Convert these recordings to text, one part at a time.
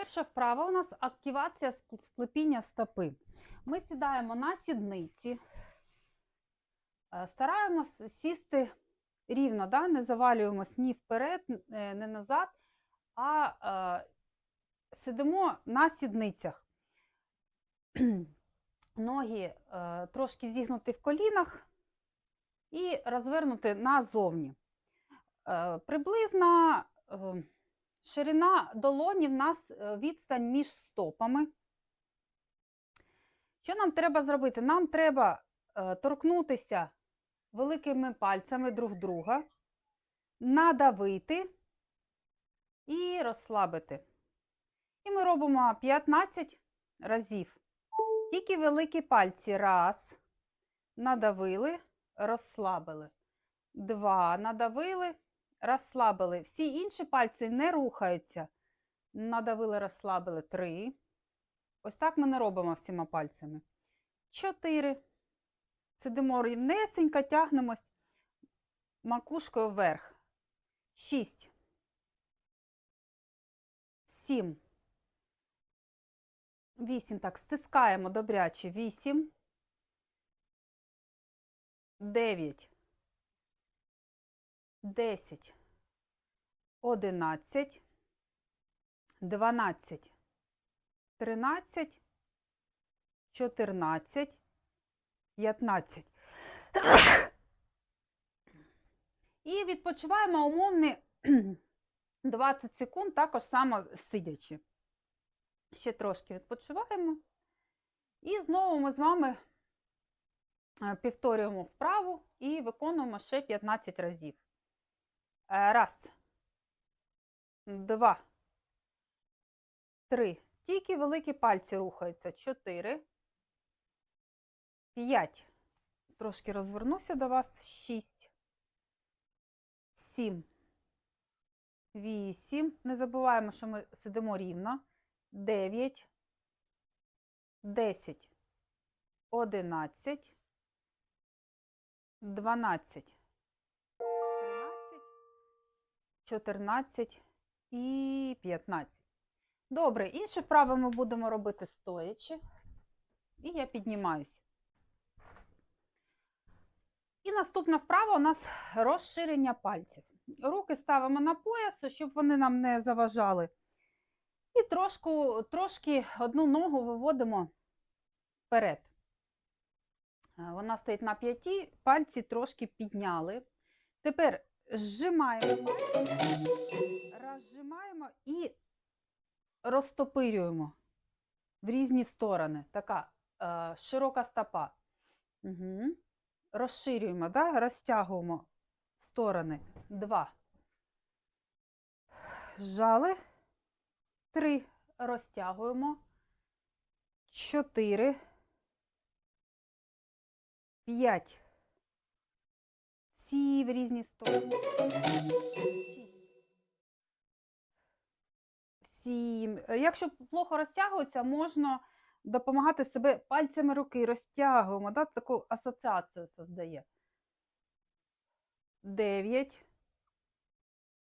Перша вправа у нас активація склепіння стопи. Ми сідаємо на сідниці, е, стараємось сісти рівно, да? не завалюємось ні вперед, е, не назад, а е, сидимо на сідницях. Ноги трошки зігнуті в колінах і розвернути назовні. Приблизно ширина долоні в нас е, відстань між стопами. Що нам треба зробити? Нам треба е, торкнутися великими пальцями друг друга, надавити і розслабити. І ми робимо 15 разів. Тільки великі пальці. Раз. Надавили, розслабили. Два. Надавили, розслабили. Всі інші пальці не рухаються. Надавили, розслабили. Три. Ось так ми не робимо всіма пальцями. Чотири. Сидимо рівнесенько, тягнемось макушкою вверх. Шість. Сім. Вісім. Так, стискаємо добряче. Вісім. Дев'ять. Десять. Одинадцять. Дванадцять. Тринадцять. Чотирнадцять. П'ятнадцять. І відпочиваємо умовні 20 секунд, також само сидячи. Ще трошки відпочиваємо. І знову ми з вами е, повторюємо вправу і виконуємо ще 15 разів. Е, Раз, два, три. Тільки великі пальці рухаються. Чотири, п'ять. Трошки розвернуся до вас. Шість, сім, вісім. Не забуваємо, що ми сидимо рівно. 9, 10, 11, 12, 13, 14 і 15. Добре, інші вправи ми будемо робити стоячи. І я піднімаюся. І наступна вправа у нас розширення пальців. Руки ставимо на пояс, щоб вони нам не заважали. І трошку, трошки одну ногу виводимо вперед. Е, Вона стоїть на п'яті, пальці трошки підняли. Тепер зжимаємо розжимаємо і розтопирюємо в різні сторони. Така е, широка стопа. Угу. Розширюємо, да? розтягуємо сторони. Два. Зжали. Три. Розтягуємо. Чотири. П'ять. Всі в різні сторони. Сім. Якщо плохо розтягується, можна допомагати себе пальцями руки. Розтягуємо. Да? Таку асоціацію создає. Дев'ять.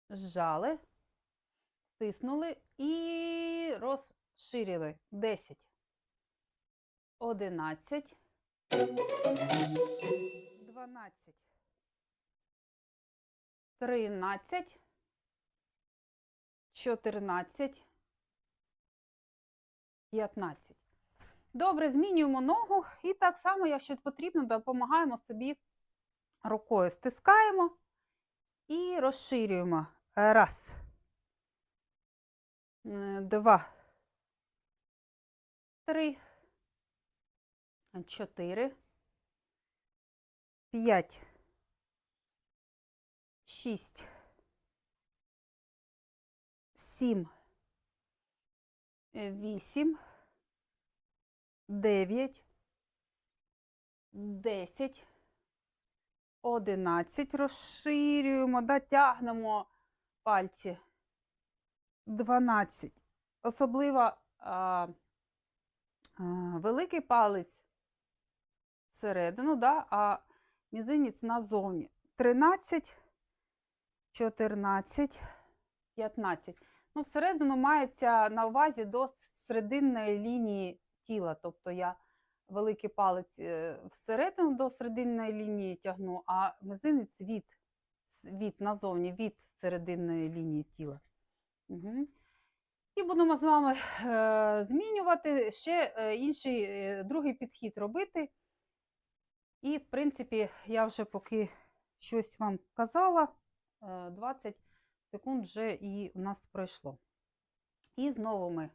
Зжали стиснули і розширили. 10, 11, 12, 13, 14, 15. Добре, змінюємо ногу і так само, якщо потрібно, допомагаємо собі рукою. Стискаємо і розширюємо. Раз. Е, Два. Три. Чотири. П'ять. Шість. Сім. Вісім. Дев'ять. Десять. Одинадцять. Розширюємо, дотягнемо пальці. 12. Особливо а, а, великий палець всередину, да, а мізинець назовні. 13, 14, 15. Ну, всередину мається на увазі до серединної лінії тіла. Тобто я великий палець е, всередину до серединної лінії тягну, а мизинець від, від назовні від серединної лінії тіла. Угу. І будемо з вами е, змінювати ще е, інший другий підхід робити. І, в принципі, я вже поки щось вам казала, 20 секунд вже і у нас пройшло. І знову ми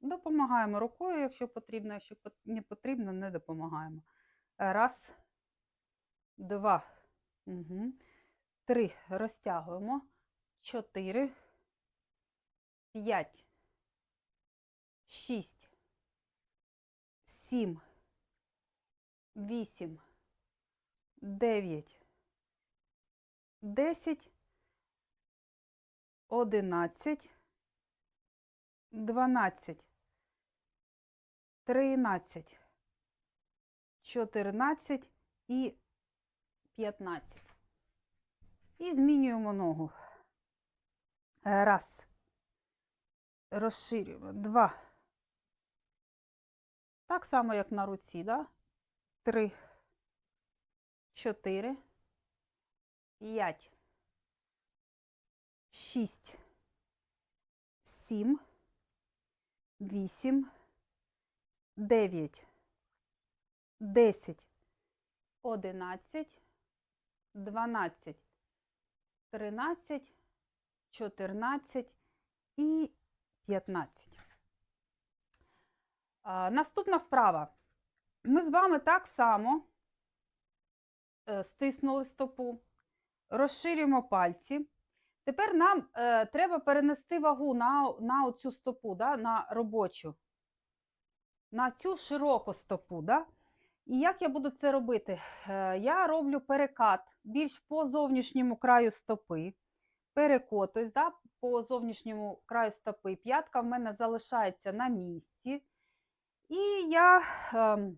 допомагаємо рукою, якщо потрібно, якщо не потрібно, не допомагаємо. Е, Раз, два, угу. три. Розтягуємо. Чотири, п'ять, шість, сім, вісім, дев'ять, десять, одинадцять, дванадцять, тринадцять, чотирнадцять і п'ятнадцять. І змінюємо ногу. Раз. Розширюємо. Два. Так само, як на руці, да? Три. Чотири. П'ять. Шість. Сім. Вісім. Дев'ять. Десять. Одинадцять. Дванадцять. Тринадцять. Чотирнадцять і 15. Наступна вправа. Ми з вами так само е, стиснули стопу, розширюємо пальці. Тепер нам е, треба перенести вагу на, на оцю стопу, да, на робочу, на цю широку стопу. Да? І як я буду це робити? Е, я роблю перекат більш по зовнішньому краю стопи перекотуюсь да, по зовнішньому краю стопи. П'ятка в мене залишається на місці. І я е,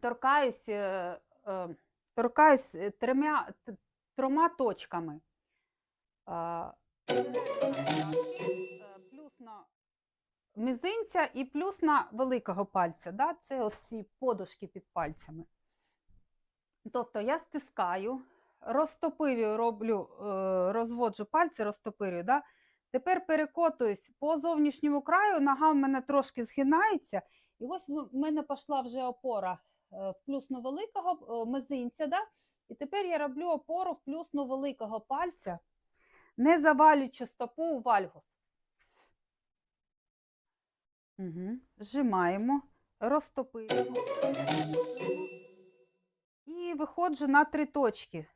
торкаюсь, е, е, торкаюсь е, трьома, трьома точками. Е, плюс на мізинця і плюс на великого пальця. Да? Це оці подушки під пальцями. Тобто я стискаю, розтопирюю, роблю, е, розводжу пальці, розтопирюю. Да? Тепер перекотуюсь по зовнішньому краю, нога в мене трошки згинається, і ось в мене пішла вже опора е, в плюсну великого мизинця. Да? І тепер я роблю опору в плюсну великого пальця, не завалюючи стопу у вальгус. Угу. Зжимаємо, розтопирюємо. І виходжу на три точки.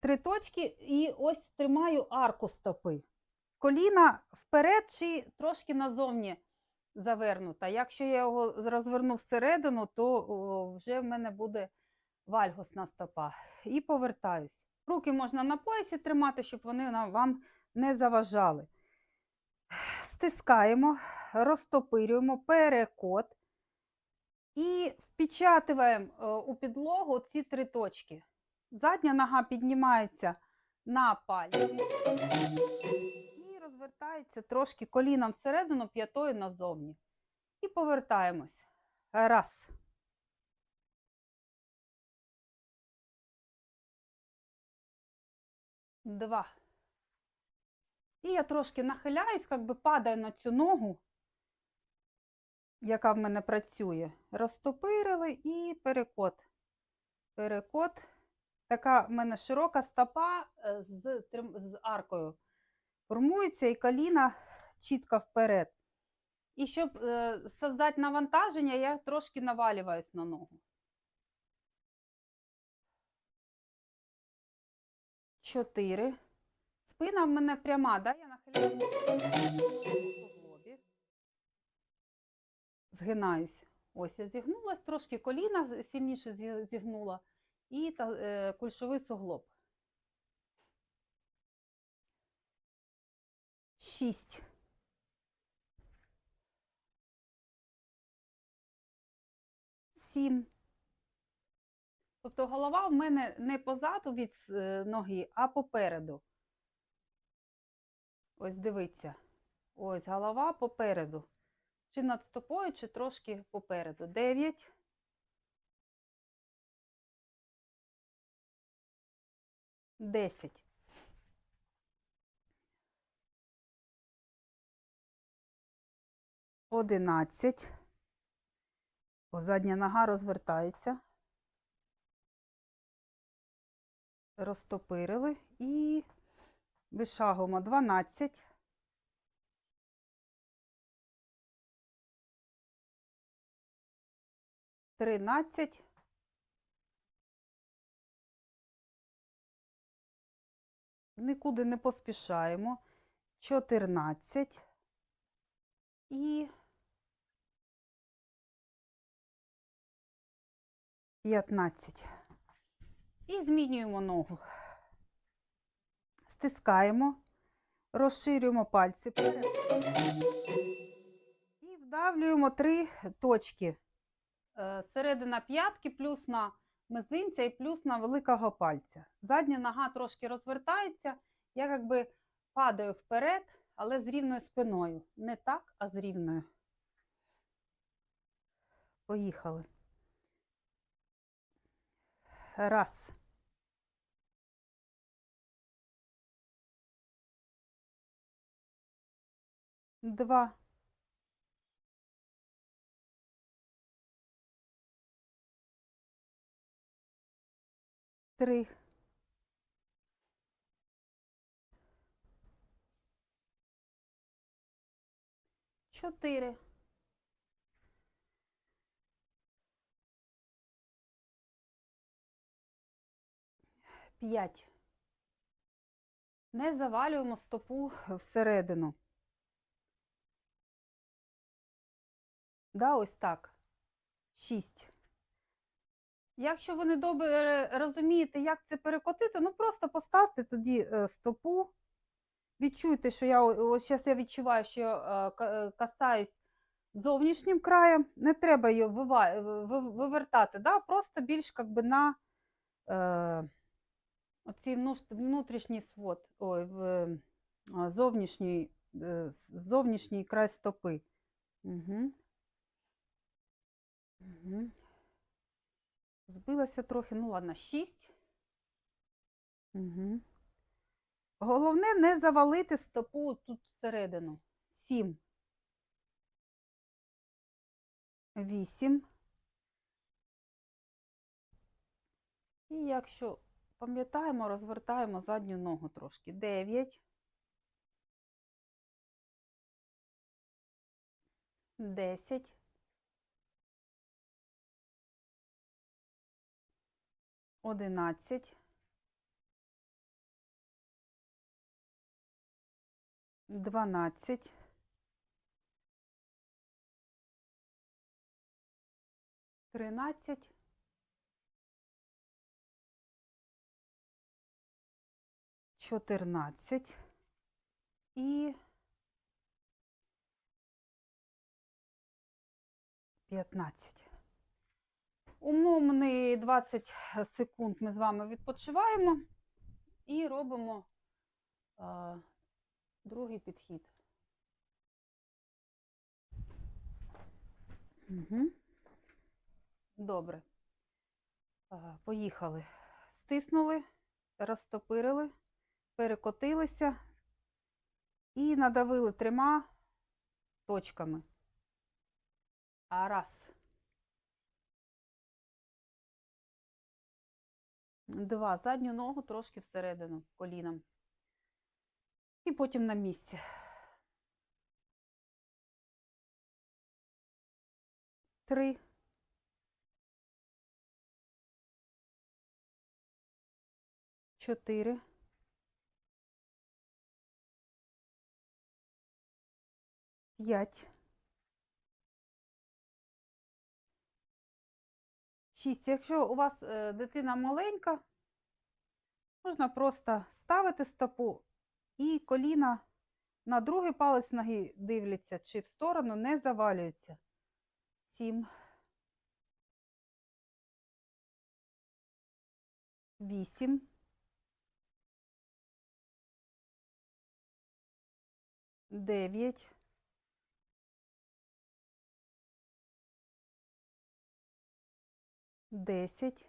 Три точки і ось тримаю арку стопи. Коліна вперед чи трошки назовні завернута. Якщо я його розверну всередину, то вже в мене буде вальгусна стопа. І повертаюсь. Руки можна на поясі тримати, щоб вони вам не заважали. Стискаємо, розтопирюємо, перекот. І впечатуємо е, у підлогу ці три точки. Задня нога піднімається на пальці і розвертається трошки коліном всередину, п'ятою назовні. І повертаємось. Раз. Два. І я трошки нахиляюсь, як би падаю на цю ногу яка в мене працює. Розтопирили і перекот. Перекот. Така в мене широка стопа е, з, з аркою. Формується і коліна чітко вперед. І щоб е, создати навантаження, я трошки навалююсь на ногу. Чотири. Спина в мене пряма, да? я нахиляюся в згинаюсь. Ось я зігнулась, трошки коліна сильніше зігнула і та, е, кульшовий суглоб. Шість. Сім. Тобто голова в мене не позаду від е, ноги, а попереду. Ось дивіться. Ось голова попереду. Чи над стопою, чи трошки попереду. 9. Десять. Одинадцять. Задня нога розвертається. Розтопирили і вишагуємо 12. Тринадцять. Нікуди не поспішаємо. 14 і 15. І змінюємо ногу. Стискаємо, розширюємо пальці. І вдавлюємо три точки. Е, Середина п'ятки, плюс на мизинця і плюс на великого пальця. Задня нога трошки розвертається, я якби падаю вперед, але з рівною спиною. Не так, а з рівною. Поїхали. Раз. Два. Три. Чотири. П'ять. Не завалюємо стопу всередину. Да, ось так. Шість. Якщо ви не добре розумієте, як це перекотити, ну просто поставте тоді е, стопу. Відчуйте, що я ось зараз я відчуваю, що я е, е, касаюсь зовнішнім краєм. Не треба її вивертати, да? просто більш как би, на е, оцей внутрішній свод, ой, в, зовнішній, зовнішній край стопи. Угу. Угу. Збилася трохи, ну ладно, 6. Угу. Головне не завалити стопу тут всередину. 7. 8. І якщо пам'ятаємо, розвертаємо задню ногу трошки. 9. 10. Одинадцять. Дванадцять. Тринадцять. Чотирнадцять. І п'ятнадцять. Умовний 20 секунд ми з вами відпочиваємо і робимо е, другий підхід. Угу. Добре. Е, поїхали. Стиснули, розтопирили, перекотилися і надавили трьома точками. А раз. Два. Задню ногу трошки всередину коліном. І потім на місці. Три. Чотири. П'ять. Шість. Якщо у вас е, дитина маленька, можна просто ставити стопу і коліна на другий палець ноги дивляться, чи в сторону не завалюються. Сім. Вісім. дев'ять, десять.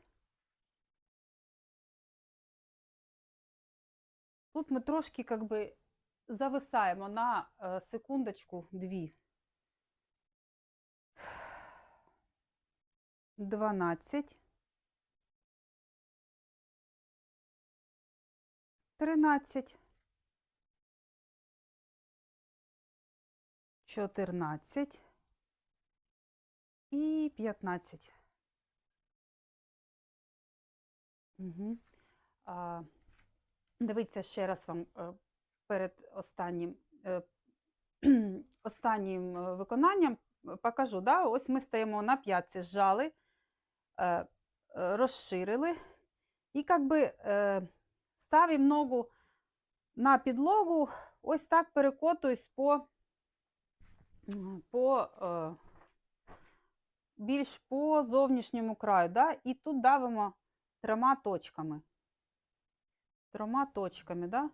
Тут ми трошки как би зависаємо на е, секундочку дві. Дванадцять. Тринадцять. Чотирнадцять. І п'ятнадцять. Угу. А, дивіться ще раз вам е, перед останнім, е, останнім е, виконанням покажу. Да? Ось ми стоїмо на п'ятці, зжали, розширили і как би ставимо ногу на підлогу, ось так перекотуюсь по, по більш по зовнішньому краю. Да? І тут давимо трьома точками. Трьома точками, да?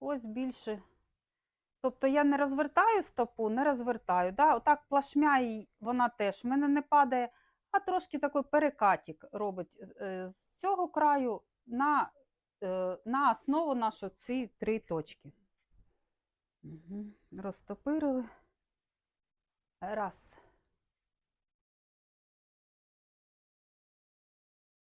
Ось більше. Тобто я не розвертаю стопу, не розвертаю. Да? Отак плашмя вона теж в мене не падає, а трошки такий перекатик робить е, з цього краю на, е, на основу нашу ці три точки. Угу. Розтопирили. Раз.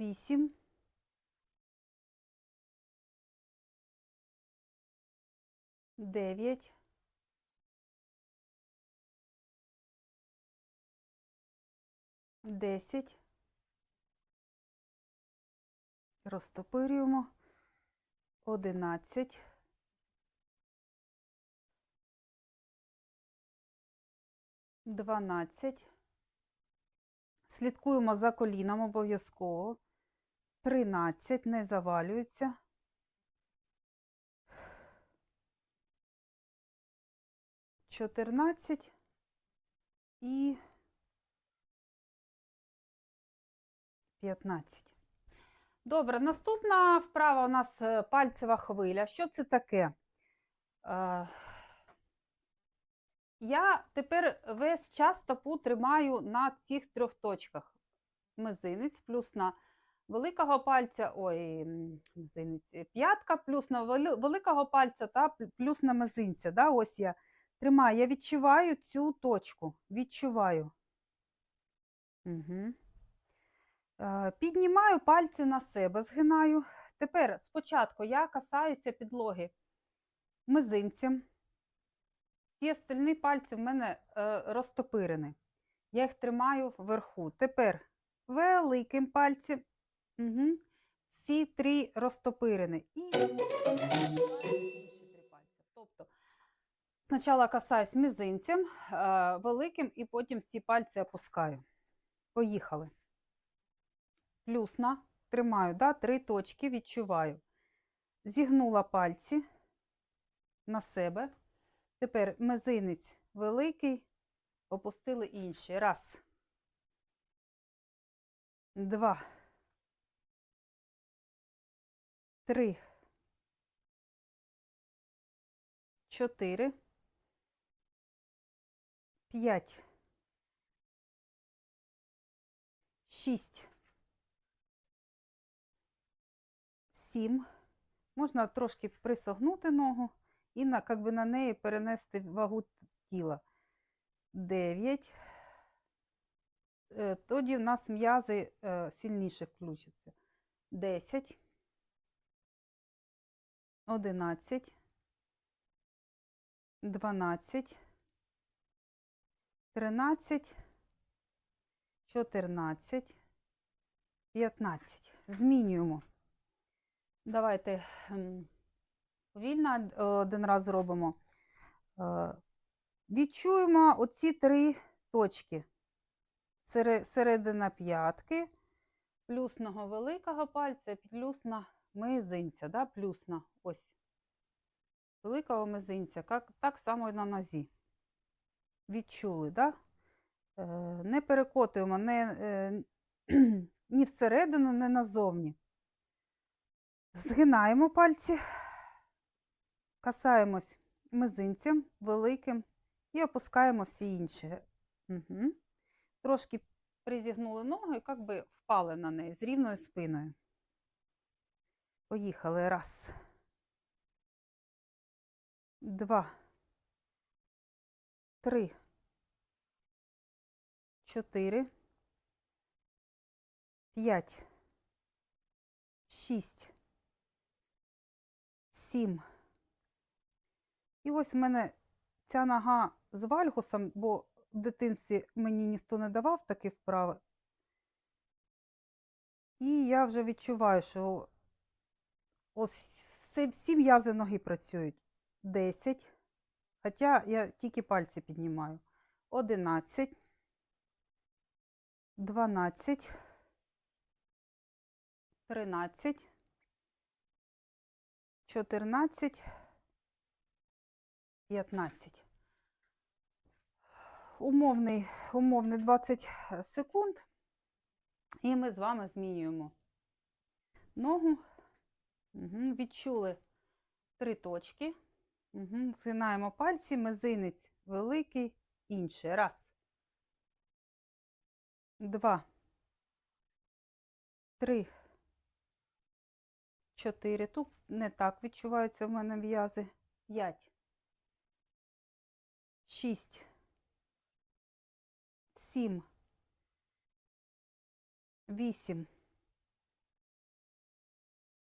Вісім. Дев'ять. Десять. Розтопирюємо. Одинадцять. Дванадцять. Слідкуємо за коліном обов'язково. Тринадцять. Не завалюється. 14 і 15. Добре, наступна вправа у нас е, пальцева хвиля. Що це таке? Я тепер весь час стопу тримаю на цих трьох точках. Мизинець плюс на великого пальця, ой, мизинець, п'ятка плюс на великого пальця та плюс на мизинця. Да? Ось я тримаю, я відчуваю цю точку. Відчуваю. Угу. Піднімаю пальці на себе, згинаю. Тепер спочатку я касаюся підлоги мизинцем. Ці остальні пальці в мене е, розтопирені. Я їх тримаю вверху. Тепер великим пальцем. Угу. Всі три розтопирені. І. Тобто спочатку касаюсь мізинцем, е, великим, і потім всі пальці опускаю. Поїхали. Плюсна, тримаю, да, три точки, відчуваю. Зігнула пальці на себе. Тепер мизинець великий, опустили інший. Раз. Два. Три. Чотири. П'ять. Шість. Сім. Можна трошки присогнути ногу і на, как би на неї перенести вагу тіла. Дев'ять. Е, Тоді в нас м'язи е, сильніше включаться. Десять. Одинадцять. Дванадцять. Тринадцять. Чотирнадцять. П'ятнадцять. Змінюємо. Давайте ем, повільно е, один раз зробимо. Е, Відчуємо оці три точки. Сере- Середина п'ятки, плюсного великого пальця, плюсна мизинця, да? плюсна ось. Великого мизинця, як, так само і на нозі. Відчули, да? Е, не перекотуємо не, ні всередину, ні назовні. Згинаємо пальці, касаємось мизинцем великим і опускаємо всі інші. Угу. Трошки призігнули ногу і як би впали на неї з рівною спиною. Поїхали. Раз. Два. Три. Чотири. П'ять. Шість. Сім. І ось в мене ця нога з вальгусом, бо в дитинстві мені ніхто не давав такі вправи. І я вже відчуваю, що ось всі м'язи ноги працюють. 10. Хоча я тільки пальці піднімаю. 11. 12. 13. 14. 15. Умовний, умовний 20 секунд. І ми з вами змінюємо ногу. Угу. Відчули три точки. Угу. Згинаємо пальці, мизинець великий, інший. Раз. Два. Три. Чотири. Тут не так відчуваються в мене в'язи. П'ять. Шість. Сім. Вісім.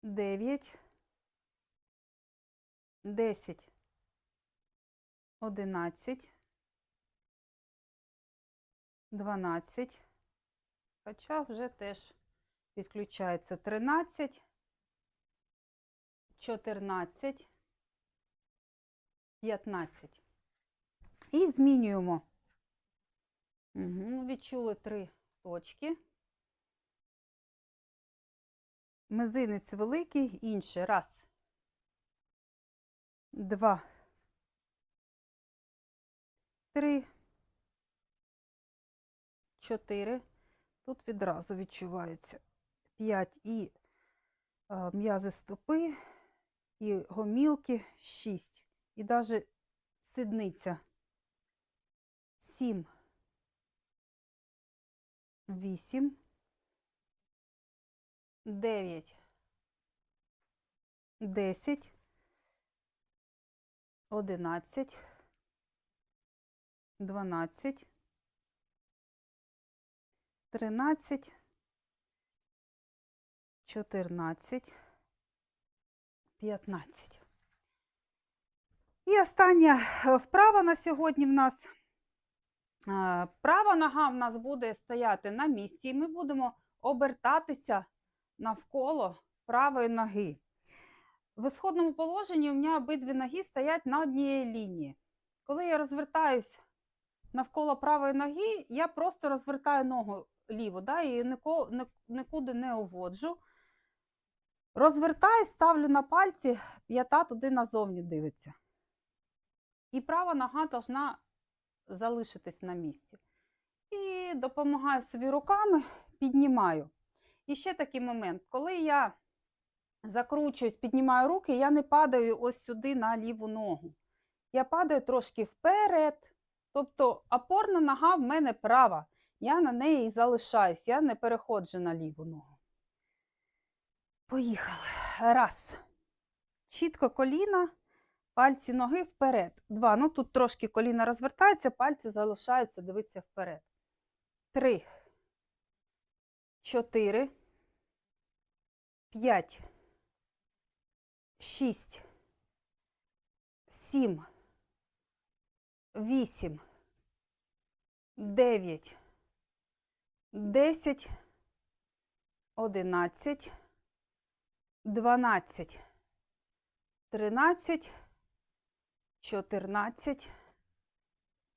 Дев'ять. Десять. Одинадцять. Дванадцять. Хоча вже теж підключається тринадцять. Чотирнадцять. П'ятнадцять. І змінюємо. Угу. Відчули три точки. Мизинець великий, інший. Раз. Два. Три. Чотири. Тут відразу відчувається. П'ять і е, м'язи стопи, і гомілки. Шість. І навіть сідниця. Сім. Вісім. Дев'ять. Десять. Одинадцять. Дванадцять. Тринадцять. Чотирнадцять. П'ятнадцять. І остання вправа на сьогодні в нас. Е, Права нога в нас буде стояти на місці, і ми будемо обертатися навколо правої ноги. В ісходному положенні у мене обидві ноги стоять на одній лінії. Коли я розвертаюсь навколо правої ноги, я просто розвертаю ногу ліву да, і нікуди не уводжу. Розвертаюсь, ставлю на пальці, п'ята туди назовні дивиться. І права нога повинна залишитись на місці. І допомагаю собі руками, піднімаю. І ще такий момент, коли я закручуюсь, піднімаю руки, я не падаю ось сюди на ліву ногу. Я падаю трошки вперед. Тобто опорна нога в мене права. Я на неї і залишаюсь, я не переходжу на ліву ногу. Поїхали. Раз. Чітко коліна, пальці ноги вперед. Два. Ну тут трошки коліна розвертається, пальці залишаються, дивитися вперед. Три. Чотири. П'ять. Шість. Сім. Вісім. Дев'ять. Десять. Одинадцять. 12, 13, 14,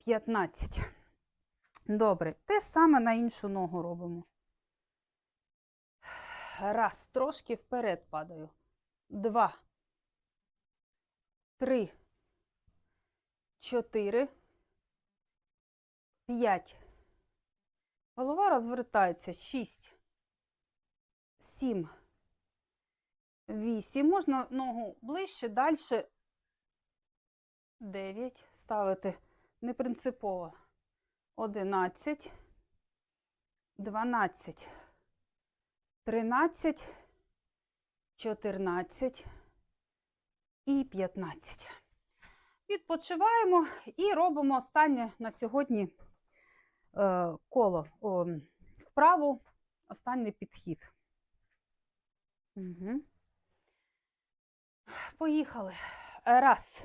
15. Добре, те ж саме на іншу ногу робимо. Раз, трошки вперед падаю. Два, три, чотири, п'ять. Голова розвертається. Шість, сім, вісім. Можна ногу ближче, далі. Дев'ять. Ставити не принципово. Одинадцять, дванадцять, тринадцять, чотирнадцять і п'ятнадцять. Відпочиваємо і робимо останнє на сьогодні е, коло о, вправу, останній підхід. Угу. Поїхали. Раз,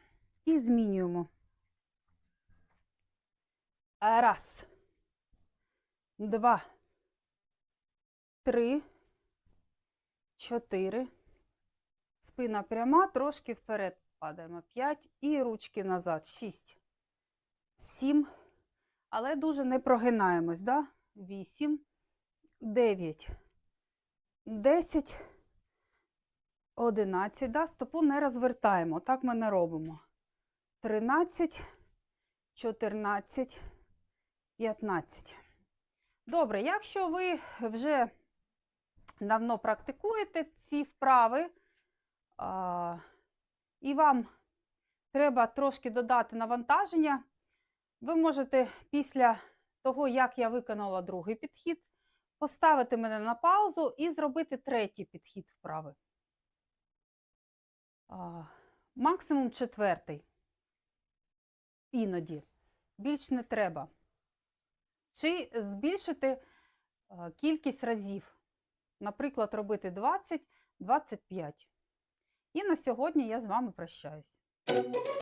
І змінюємо. Раз, два, три, чотири. Спина пряма, трошки вперед падаємо. П'ять і ручки назад. Шість, сім. Але дуже не прогинаємось, да? Вісім, дев'ять, десять, одинадцять. Да? Стопу не розвертаємо. Так ми не робимо. Тринадцять, чотирнадцять. 15. Добре, якщо ви вже давно практикуєте ці вправи, і вам треба трошки додати навантаження, ви можете після того, як я виконала другий підхід, поставити мене на паузу і зробити третій підхід вправи. Максимум четвертий. Іноді. Більш не треба чи збільшити е, кількість разів. Наприклад, робити 20-25. І на сьогодні я з вами прощаюсь.